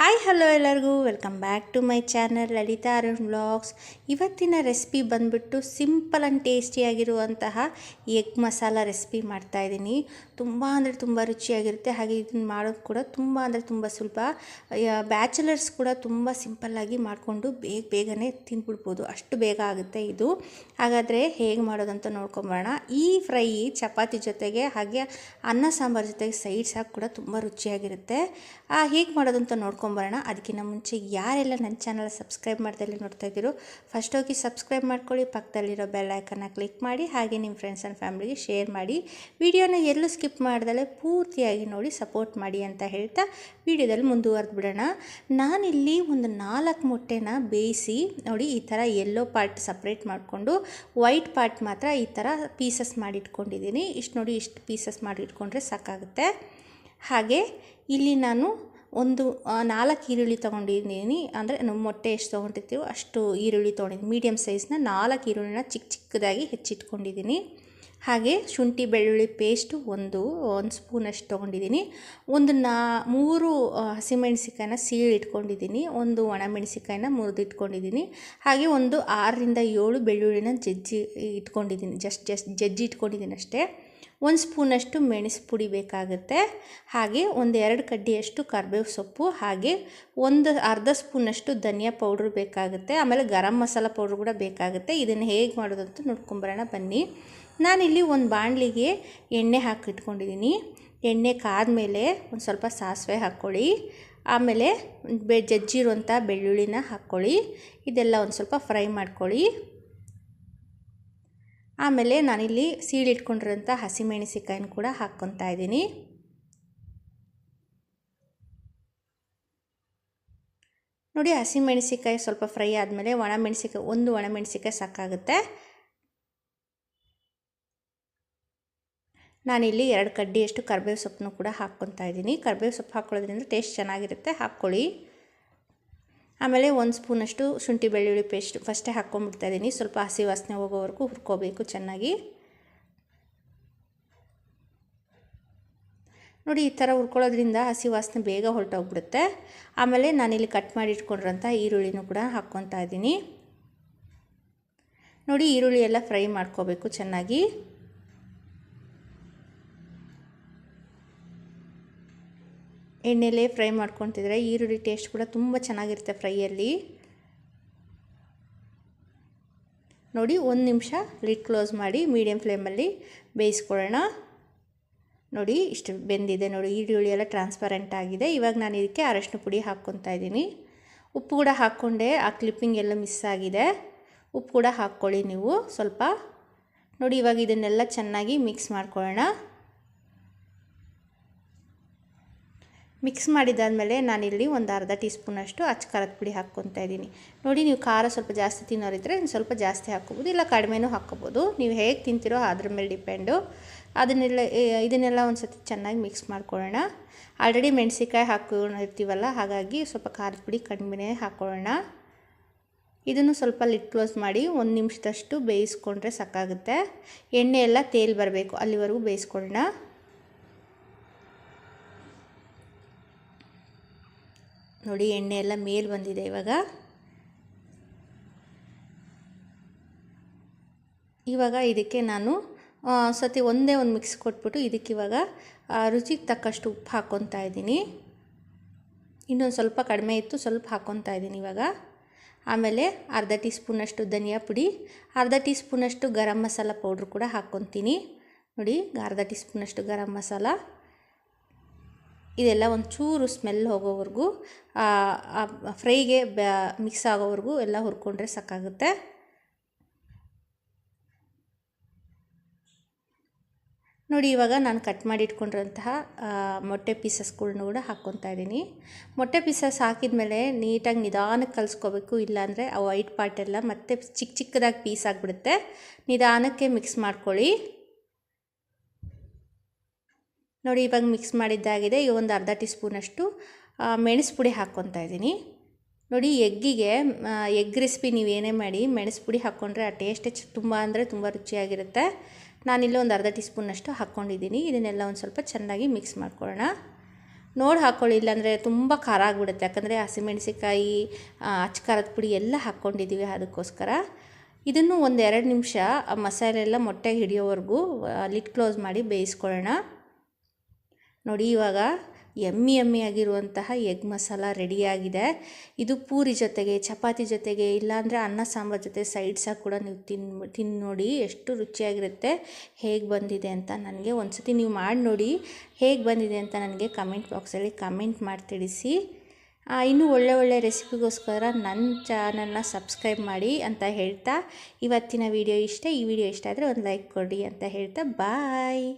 Hi hello ಎಲ್ಲರಿಗೂ. Welcome back to my channel Lalitha Arun vlogs ಇವತ್ತಿನ recipe ಬಂದ್ಬಿಟ್ಟು simple and ಟೇಸ್ಟಿಯಾಗಿರುವಂತಹ egg masala recipe ಮಾಡ್ತಾಯಿದ್ದೀನಿ ತುಂಬ ಅಂದರೆ ತುಂಬ ರುಚಿಯಾಗಿರುತ್ತೆ. ಹಾಗೆ ಇದನ್ನು ಮಾಡೋದು ಕೂಡ ತುಂಬ ಅಂದರೆ ತುಂಬ ಸುಲಭ. ಬ್ಯಾಚುಲರ್ಸ್ ಕೂಡ ತುಂಬ ಸಿಂಪಲ್ಲಾಗಿ ಮಾಡಿಕೊಂಡು ಬೇಗ ಬೇಗನೆ ತಿಂದ್ಬಿಡ್ಬೋದು. ಅಷ್ಟು ಬೇಗ ಆಗುತ್ತೆ ಇದು. ಹಾಗಾದರೆ ಹೇಗೆ ಮಾಡೋದಂತ ನೋಡ್ಕೊಂಬರೋಣ ಈ ಫ್ರೈ ಚಪಾತಿ ಜೊತೆಗೆ ಹಾಗೆ ಅನ್ನ ಸಾಂಬಾರು ಜೊತೆಗೆ ಸೈಡ್ಸ್ ಹಾಕಿ ಕೂಡ ತುಂಬ ರುಚಿಯಾಗಿರುತ್ತೆ. ಹೇಗೆ ಮಾಡೋದಂತ ನೋಡ್ಕೊಂಬರೋಣ ಅದಕ್ಕಿಂತ ಮುಂಚೆ ಯಾರೆಲ್ಲ ನನ್ನ ಚಾನಲ್ ಸಬ್ಸ್ಕ್ರೈಬ್ ಮಾಡ್ದಲ್ಲಿ ನೋಡ್ತಾ ಇದ್ದೀರೋ ಫಸ್ಟ್ ಹೋಗಿ ಸಬ್ಸ್ಕ್ರೈಬ್ ಮಾಡ್ಕೊಳ್ಳಿ. ಪಕ್ಕದಲ್ಲಿರೋ ಬೆಲ್ ಐಕನ್ನ ಕ್ಲಿಕ್ ಮಾಡಿ, ಹಾಗೆ ನಿಮ್ಮ ಫ್ರೆಂಡ್ಸ್ ಆ್ಯಂಡ್ ಫ್ಯಾಮಿಲಿಗೆ ಶೇರ್ ಮಾಡಿ. ವಿಡಿಯೋನ ಎಲ್ಲೂ ಸ್ಕಿಪ್ ಮಾಡ್ದಲೇ ಪೂರ್ತಿಯಾಗಿ ನೋಡಿ ಸಪೋರ್ಟ್ ಮಾಡಿ ಅಂತ ಹೇಳ್ತಾ ವಿಡಿಯೋದಲ್ಲಿ ಮುಂದುವರೆದು ಬಿಡೋಣ. ನಾನಿಲ್ಲಿ ಒಂದು ನಾಲ್ಕು ಮೊಟ್ಟೆನ ಬೇಯಿಸಿ, ನೋಡಿ ಈ ಥರ ಎಲ್ಲೋ ಪಾರ್ಟ್ ಸಪ್ರೇಟ್ ಮಾಡಿಕೊಂಡು ವೈಟ್ ಪಾರ್ಟ್ ಮಾತ್ರ ಈ ಥರ ಪೀಸಸ್ ಮಾಡಿಟ್ಕೊಂಡಿದ್ದೀನಿ. ಇಷ್ಟು ನೋಡಿ ಇಷ್ಟು ಪೀಸಸ್ ಮಾಡಿಟ್ಕೊಂಡ್ರೆ ಸಾಕಾಗುತ್ತೆ. ಹಾಗೆ ಇಲ್ಲಿ ನಾನು ಒಂದು ನಾಲ್ಕು ಈರುಳ್ಳಿ ತೊಗೊಂಡಿದ್ದೀನಿ. ಅಂದರೆ ನಮ್ಮ ಮೊಟ್ಟೆ ಎಷ್ಟು ತೊಗೊಂಡಿರ್ತೀವೋ ಅಷ್ಟು ಈರುಳ್ಳಿ ತೊಗೊಂಡಿದ್ದೀನಿ. ಮೀಡಿಯಮ್ ಸೈಜ್ನ ನಾಲ್ಕು ಈರುಳ್ಳಿನ ಚಿಕ್ಕ ಚಿಕ್ಕದಾಗಿ ಹೆಚ್ಚಿಟ್ಕೊಂಡಿದ್ದೀನಿ. ಹಾಗೆ ಶುಂಠಿ, ಬೆಳ್ಳುಳ್ಳಿ ಪೇಸ್ಟು ಒಂದು ಒಂದು ಸ್ಪೂನಷ್ಟು ತೊಗೊಂಡಿದ್ದೀನಿ. ಒಂದು ನಾ, ಮೂರು ಹಸಿಮೆಣಸಿಕಾಯಿನ ಸೀಳು ಇಟ್ಕೊಂಡಿದ್ದೀನಿ. ಒಂದು ಒಣಮೆಣಸಿಕಾಯಿನ ಮುರಿದಿಟ್ಕೊಂಡಿದ್ದೀನಿ. ಹಾಗೆ ಒಂದು ಆರರಿಂದ ಏಳು ಬೆಳ್ಳುಳ್ಳಿನ ಜಜ್ಜಿ ಇಟ್ಕೊಂಡಿದ್ದೀನಿ. ಜಸ್ಟ್ ಜಸ್ಟ್ ಜಜ್ಜಿ ಇಟ್ಕೊಂಡಿದ್ದೀನಿ ಅಷ್ಟೇ. ಒಂದು ಸ್ಪೂನಷ್ಟು ಮೆಣಸು ಪುಡಿ ಬೇಕಾಗುತ್ತೆ. ಹಾಗೆ ಒಂದು ಎರಡು ಕಡ್ಡಿಯಷ್ಟು ಕರ್ಬೇವು ಸೊಪ್ಪು, ಹಾಗೆ ಒಂದು ಅರ್ಧ ಸ್ಪೂನಷ್ಟು ಧನಿಯಾ ಪೌಡ್ರ್ ಬೇಕಾಗುತ್ತೆ. ಆಮೇಲೆ ಗರಂ ಮಸಾಲ ಪೌಡ್ರ್ ಕೂಡ ಬೇಕಾಗುತ್ತೆ. ಇದನ್ನು ಹೇಗೆ ಮಾಡೋದಂತ ನೋಡ್ಕೊಂಬರೋಣ, ಬನ್ನಿ. ನಾನಿಲ್ಲಿ ಒಂದು ಬಾಣಲಿಗೆ ಎಣ್ಣೆ ಹಾಕಿಟ್ಕೊಂಡಿದ್ದೀನಿ. ಎಣ್ಣೆ ಕಾದ್ಮೇಲೆ ಒಂದು ಸ್ವಲ್ಪ ಸಾಸಿವೆ ಹಾಕ್ಕೊಳ್ಳಿ. ಆಮೇಲೆ ಬೆ ಜಜ್ಜಿರುವಂಥ ಬೆಳ್ಳುಳ್ಳಿನ ಹಾಕ್ಕೊಳ್ಳಿ. ಇದೆಲ್ಲ ಒಂದು ಸ್ವಲ್ಪ ಫ್ರೈ ಮಾಡ್ಕೊಳ್ಳಿ. ಆಮೇಲೆ ನಾನಿಲ್ಲಿ ಸೀಳಿಟ್ಕೊಂಡಿರೋಂಥ ಹಸಿಮೆಣಸಿಕಾಯಿನ ಕೂಡ ಹಾಕ್ಕೊತಾ ಇದ್ದೀನಿ. ನೋಡಿ ಹಸಿಮೆಣಸಿಕಾಯಿ ಸ್ವಲ್ಪ ಫ್ರೈ ಆದಮೇಲೆ ಒಣಮೆಣಸಿಕಾಯಿ ಒಂದು ಒಣಮೆಣಸಿಕಾಯಿ ಸಾಕಾಗುತ್ತೆ. ನಾನಿಲ್ಲಿ ಎರಡು ಕಡ್ಡಿಯಷ್ಟು ಕರ್ಬೇವು ಸೊಪ್ಪನ್ನು ಕೂಡ ಹಾಕ್ಕೊತಾ ಇದ್ದೀನಿ. ಕರ್ಬೇವು ಸೊಪ್ಪು ಹಾಕ್ಕೊಳ್ಳೋದ್ರಿಂದ ಟೇಸ್ಟ್ ಚೆನ್ನಾಗಿರುತ್ತೆ. ಹಾಕ್ಕೊಳ್ಳಿ. ಆಮೇಲೆ ಒಂದು ಸ್ಪೂನಷ್ಟು ಶುಂಠಿ ಬೆಳ್ಳುಳ್ಳಿ ಪೇಸ್ಟ್ ಫಸ್ಟೇ ಹಾಕ್ಕೊಂಡ್ಬಿಡ್ತಾ ಇದ್ದೀನಿ. ಸ್ವಲ್ಪ ಹಸಿ ವಾಸನೆ ಹೋಗೋವರೆಗೂ ಹುರ್ಕೋಬೇಕು ಚೆನ್ನಾಗಿ. ನೋಡಿ, ಈ ಥರ ಹುರ್ಕೊಳ್ಳೋದ್ರಿಂದ ಹಸಿ ವಾಸನೆ ಬೇಗ ಹೊರಟೋಗ್ಬಿಡುತ್ತೆ. ಆಮೇಲೆ ನಾನಿಲ್ಲಿ ಕಟ್ ಮಾಡಿ ಇಟ್ಕೊಂಡಿರೋಂಥ ಈರುಳ್ಳಿನೂ ಕೂಡ ಹಾಕ್ಕೊತಾ ಇದ್ದೀನಿ. ನೋಡಿ, ಈರುಳ್ಳಿ ಎಲ್ಲ ಫ್ರೈ ಮಾಡ್ಕೋಬೇಕು ಚೆನ್ನಾಗಿ. ಎಣ್ಣೆಲೇ ಫ್ರೈ ಮಾಡ್ಕೊತಿದ್ರೆ ಈರುಳ್ಳಿ ಟೇಸ್ಟ್ ಕೂಡ ತುಂಬ ಚೆನ್ನಾಗಿರುತ್ತೆ ಫ್ರೈಯಲ್ಲಿ. ನೋಡಿ ಒಂದು ನಿಮಿಷ ಲಿಡ್ ಕ್ಲೋಸ್ ಮಾಡಿ ಮೀಡಿಯಮ್ ಫ್ಲೇಮಲ್ಲಿ ಬೇಯಿಸ್ಕೊಳ್ಳೋಣ. ನೋಡಿ ಇಷ್ಟು ಬೆಂದಿದೆ ನೋಡಿ, ಈರುಳ್ಳಿ ಎಲ್ಲ ಟ್ರಾನ್ಸ್ಪರೆಂಟ್ ಆಗಿದೆ. ಇವಾಗ ನಾನು ಇದಕ್ಕೆ ಅರಶಿನ ಪುಡಿ ಹಾಕ್ಕೊತಾ ಇದ್ದೀನಿ. ಉಪ್ಪು ಕೂಡ ಹಾಕ್ಕೊಂಡೆ, ಆ ಕ್ಲಿಪ್ಪಿಂಗ್ ಎಲ್ಲ ಮಿಸ್ ಆಗಿದೆ. ಉಪ್ಪು ಕೂಡ ಹಾಕ್ಕೊಳ್ಳಿ ನೀವು ಸ್ವಲ್ಪ. ನೋಡಿ ಇವಾಗ ಇದನ್ನೆಲ್ಲ ಚೆನ್ನಾಗಿ ಮಿಕ್ಸ್ ಮಾಡ್ಕೊಳ್ಳೋಣ. ಮಿಕ್ಸ್ ಮಾಡಿದಾದಮೇಲೆ ನಾನಿಲ್ಲಿ ಒಂದು ಅರ್ಧ ಟೀ ಸ್ಪೂನಷ್ಟು ಅಚ್ಚ ಖಾರದ ಪುಡಿ ಹಾಕ್ಕೊತಾ ಇದ್ದೀನಿ. ನೋಡಿ, ನೀವು ಖಾರ ಸ್ವಲ್ಪ ಜಾಸ್ತಿ ತಿನ್ನೋರಿದ್ದರೆ ಇನ್ನು ಸ್ವಲ್ಪ ಜಾಸ್ತಿ ಹಾಕ್ಕೋಬೋದು, ಇಲ್ಲ ಕಡಿಮೆನೂ ಹಾಕ್ಕೋಬೋದು. ನೀವು ಹೇಗೆ ತಿಂತೀರೋ ಅದ್ರ ಮೇಲೆ ಡಿಪೆಂಡು. ಅದನ್ನೆಲ್ಲ ಇದನ್ನೆಲ್ಲ ಒಂದು ಸತಿ ಚೆನ್ನಾಗಿ ಮಿಕ್ಸ್ ಮಾಡ್ಕೊಳ್ಳೋಣ. ಆಲ್ರೆಡಿ ಮೆಣಸಿಕಾಯಿ ಹಾಕೊಂಡಿರ್ತೀವಲ್ಲ ಹಾಗಾಗಿ ಸ್ವಲ್ಪ ಖಾರದ ಪುಡಿ ಕಡಿಮೆ ಹಾಕ್ಕೊಳ್ಳೋಣ. ಇದನ್ನು ಸ್ವಲ್ಪ ಲಿಟ್ ಕ್ಲೋಸ್ ಮಾಡಿ ಒಂದು ನಿಮಿಷದಷ್ಟು ಬೇಯಿಸ್ಕೊಂಡ್ರೆ ಸಾಕಾಗುತ್ತೆ. ಎಣ್ಣೆ ಎಲ್ಲ ತೇಲ್ ಬರಬೇಕು, ಅಲ್ಲಿವರೆಗೂ ಬೇಯಿಸ್ಕೊಳ್ಳೋಣ. ನೋಡಿ, ಎಣ್ಣೆ ಎಲ್ಲ ಮೇಲೆ ಬಂದಿದೆ ಇವಾಗ. ಇವಾಗ ಇದಕ್ಕೆ ನಾನು ಸತಿ ಒಂದೇ ಒಂದು ಮಿಕ್ಸ್ ಕೊಟ್ಬಿಟ್ಟು ಇದಕ್ಕೆ ಇವಾಗ ರುಚಿಗೆ ತಕ್ಕಷ್ಟು ಉಪ್ಪು ಹಾಕ್ಕೊತಾ ಇದ್ದೀನಿ. ಇನ್ನೊಂದು ಸ್ವಲ್ಪ ಕಡಿಮೆ ಇತ್ತು, ಸ್ವಲ್ಪ ಹಾಕ್ಕೊತಾ ಇದ್ದೀನಿ ಇವಾಗ. ಆಮೇಲೆ ಅರ್ಧ ಟೀ ಸ್ಪೂನಷ್ಟು ಧನಿಯಾ ಪುಡಿ, ಅರ್ಧ ಟೀ ಸ್ಪೂನಷ್ಟು ಗರಂ ಮಸಾಲ ಪೌಡ್ರ್ ಕೂಡ ಹಾಕ್ಕೊತೀನಿ ನೋಡಿ, ಅರ್ಧ ಟೀ ಸ್ಪೂನಷ್ಟು ಗರಂ ಮಸಾಲ. ಇದೆಲ್ಲ ಒಂದು ಚೂರು ಸ್ಮೆಲ್ ಹೋಗೋವರೆಗೂ ಫ್ರೈಗೆ ಬ್ಯಾ ಮಿಕ್ಸ್ ಆಗೋವರೆಗೂ ಎಲ್ಲ ಹುರ್ಕೊಂಡ್ರೆ ಸಾಕಾಗುತ್ತೆ. ನೋಡಿ, ಇವಾಗ ನಾನು ಕಟ್ ಮಾಡಿ ಇಟ್ಕೊಂಡಿರೋಂತಹ ಮೊಟ್ಟೆ ಪೀಸಸ್ಗಳ್ನ ಕೂಡ ಹಾಕ್ಕೊತಾ ಇದ್ದೀನಿ. ಮೊಟ್ಟೆ ಪೀಸಸ್ ಹಾಕಿದ್ಮೇಲೆ ನೀಟಾಗಿ ನಿಧಾನಕ್ಕೆ ಕಲಿಸ್ಕೋಬೇಕು, ಇಲ್ಲಾಂದರೆ ಆ ವೈಟ್ ಪಾರ್ಟ್ ಎಲ್ಲ ಮತ್ತೆ ಚಿಕ್ಕ ಚಿಕ್ಕದಾಗಿ ಪೀಸ್ ಆಗಿಬಿಡುತ್ತೆ. ನಿಧಾನಕ್ಕೆ ಮಿಕ್ಸ್ ಮಾಡ್ಕೊಳ್ಳಿ. ನೋಡಿ, ಇವಾಗ ಮಿಕ್ಸ್ ಮಾಡಿದ್ದಾಗಿದೆ. ಈಗ ಒಂದು ಅರ್ಧ ಟೀ ಸ್ಪೂನಷ್ಟು ಮೆಣಸು ಪುಡಿ ಹಾಕ್ಕೊತಾ ಇದ್ದೀನಿ. ನೋಡಿ, ಎಗ್ಗಿಗೆ ಎಗ್ ರೆಸಿಪಿ ನೀವು ಏನೇ ಮಾಡಿ, ಮೆಣಸು ಪುಡಿ ಹಾಕ್ಕೊಂಡ್ರೆ ಆ ಟೇಸ್ಟೇ ತುಂಬ ಅಂದರೆ ತುಂಬ ರುಚಿಯಾಗಿರುತ್ತೆ. ನಾನಿಲ್ಲಿ ಒಂದು ಅರ್ಧ ಟೀ ಸ್ಪೂನಷ್ಟು ಹಾಕ್ಕೊಂಡಿದ್ದೀನಿ. ಇದನ್ನೆಲ್ಲ ಒಂದು ಸ್ವಲ್ಪ ಚೆನ್ನಾಗಿ ಮಿಕ್ಸ್ ಮಾಡ್ಕೊಳ್ಳೋಣ. ನೋಡಿ ಹಾಕ್ಕೊಳ್ಳಿ ಇಲ್ಲಾಂದರೆ ತುಂಬ ಖಾರ ಆಗಿಬಿಡುತ್ತೆ. ಯಾಕಂದರೆ ಹಸಿಮೆಣಸಿಕಾಯಿ ಅಚ್ಚ ಖಾರದ ಪುಡಿ ಎಲ್ಲ ಹಾಕ್ಕೊಂಡಿದ್ದೀವಿ ಅದಕ್ಕೋಸ್ಕರ. ಇದನ್ನು ಒಂದು ಎರಡು ನಿಮಿಷ ಮಸಾಲೆ ಎಲ್ಲ ಮೊಟ್ಟೆಗೆ ಹಿಡಿಯೋವರೆಗೂ ಲಿಟ್ ಕ್ಲೋಸ್ ಮಾಡಿ ಬೇಯಿಸ್ಕೊಳ್ಳೋಣ. ನೋಡಿ, ಇವಾಗ ಎಮ್ಮಿ ಎಮ್ಮಿ ಆಗಿರುವಂತಹ ಎಗ್ ಮಸಾಲ ರೆಡಿಯಾಗಿದೆ. ಇದು ಪೂರಿ ಜೊತೆಗೆ, ಚಪಾತಿ ಜೊತೆಗೆ, ಇಲ್ಲಾಂದರೆ ಅನ್ನ ಸಾಂಬಾರು ಜೊತೆ ಸೈಡ್ಸಾಗಿ ಕೂಡ ನೀವು ತಿನ್ ತಿಂದು ನೋಡಿ ಎಷ್ಟು ರುಚಿಯಾಗಿರುತ್ತೆ, ಹೇಗೆ ಬಂದಿದೆ ಅಂತ ನನಗೆ ಒಂದು ನೀವು ಮಾಡಿ ನೋಡಿ, ಹೇಗೆ ಬಂದಿದೆ ಅಂತ ನನಗೆ ಕಮೆಂಟ್ ಬಾಕ್ಸಲ್ಲಿ ಕಮೆಂಟ್ ಮಾಡಿ ತಿಳಿಸಿ. ಇನ್ನೂ ಒಳ್ಳೆ ಒಳ್ಳೆ ರೆಸಿಪಿಗೋಸ್ಕರ ನನ್ನ ಚಾನಲ್ನ ಸಬ್ಸ್ಕ್ರೈಬ್ ಮಾಡಿ ಅಂತ ಹೇಳ್ತಾ, ಇವತ್ತಿನ ವಿಡಿಯೋ ಇಷ್ಟ, ಈ ವಿಡಿಯೋ ಇಷ್ಟ ಆದರೆ ಒಂದು ಲೈಕ್ ಕೊಡಿ ಅಂತ ಹೇಳ್ತಾ, ಬಾಯ್!